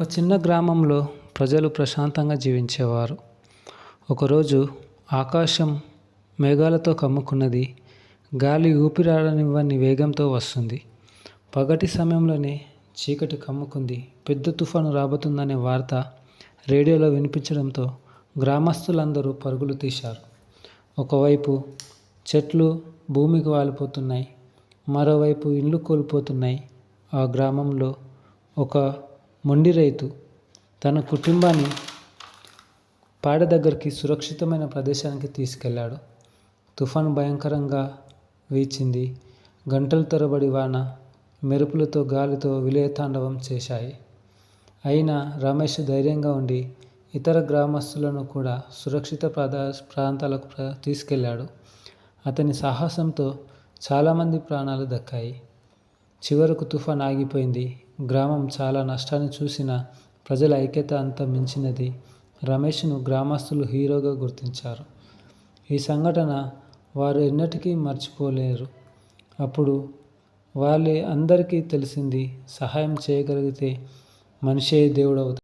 ఒక చిన్న గ్రామంలో ప్రజలు ప్రశాంతంగా జీవించేవారు. ఒకరోజు ఆకాశం మేఘాలతో కమ్ముకున్నది గాలి ఊపిరాడనివ్వని వేగంతో వస్తుంది. పగటి సమయంలోనే చీకటి కమ్ముకుంది పెద్ద తుఫాను రాబోతుందనే వార్త రేడియోలో వినిపించడంతో గ్రామస్తులందరూ పరుగులు తీశారు. ఒకవైపు చెట్లు భూమికి వాలిపోతున్నాయి మరోవైపు ఇండ్లు కోల్పోతున్నాయి. ఆ గ్రామంలో ఒక మొండి రైతు తన కుటుంబాన్ని పాడ దగ్గరికి సురక్షితమైన ప్రదేశానికి తీసుకెళ్ళాడు తుఫాను భయంకరంగా వీచింది. గంటల తరబడి వాన మెరుపులతో గాలితో విలయతాండవం చేశాయి. అయినా రమేష్ ధైర్యంగా ఉండి ఇతర గ్రామస్తులను కూడా సురక్షిత ప్రదా ప్రాంతాలకు తీసుకెళ్ళాడు. తీసుకెళ్ళాడు అతని సాహసంతో చాలామంది ప్రాణాలు దక్కాయి. చివరకు తుఫాన్ ఆగిపోయింది. గ్రామం చాలా నష్టాన్ని చూసిన ప్రజల ఐక్యత అంత మించినది. రమేష్ను గ్రామస్తులు హీరోగా గుర్తించారు. ఈ సంఘటన వారు ఎన్నటికీ మర్చిపోలేరు. అప్పుడు వాళ్ళే అందరికీ తెలిసింది సహాయం చేయగలిగితే మనిషే దేవుడవుతాడు.